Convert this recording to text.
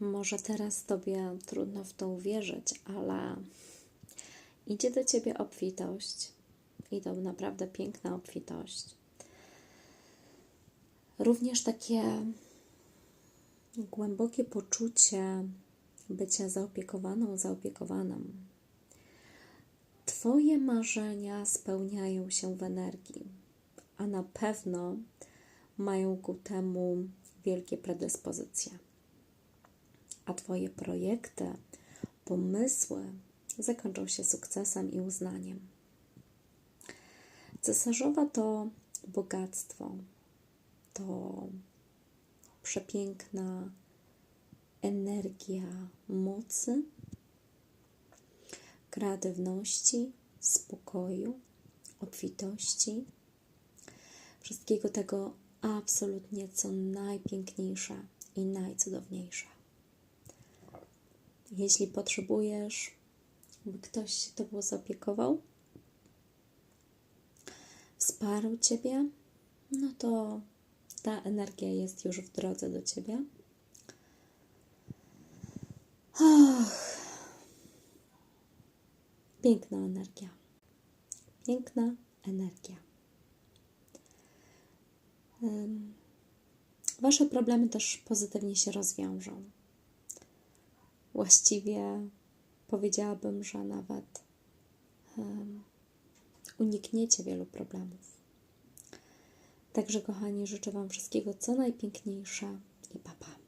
Może teraz Tobie trudno w to uwierzyć, ale idzie do Ciebie obfitość i to naprawdę piękna obfitość. Również takie głębokie poczucie bycia zaopiekowaną, zaopiekowanym. Twoje marzenia spełniają się w energii, a na pewno mają ku temu wielkie predyspozycje. A Twoje projekty, pomysły zakończą się sukcesem i uznaniem. Cesarzowa to bogactwo, to przepiękna energia mocy, kreatywności, spokoju, obfitości, wszystkiego tego absolutnie co najpiękniejsze i najcudowniejsze. Jeśli potrzebujesz, by ktoś się Tobą zaopiekował, wsparł Ciebie, no to ta energia jest już w drodze do Ciebie. Ach, piękna energia. Piękna energia. Wasze problemy też pozytywnie się rozwiążą. Właściwie powiedziałabym, że nawet um, unikniecie wielu problemów. Także, kochani, życzę Wam wszystkiego co najpiękniejsze i papa.